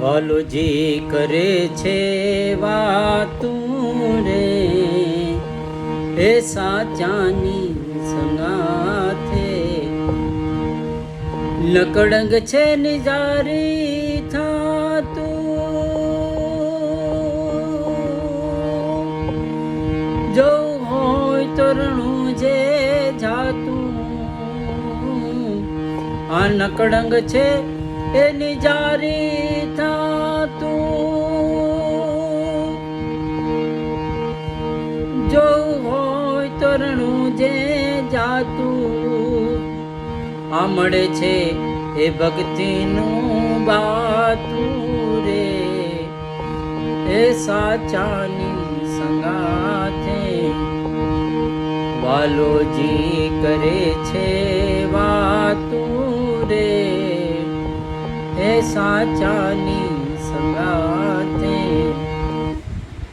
વાલુજી કરે છે વાતું રે. એ સાચાની સંગાથે. લકડંગ છે નિજારી થાતું. જો હોય તરણું જે જાતું. આ નકડંગ છે એ નિજારી થાતું. જો હોય તરણું જે જાતું આ મળે છે એ ભક્તિનું બાતું રે. એ સાચાની સંગાથે વાલોજી કરે સાચાની સંગાતે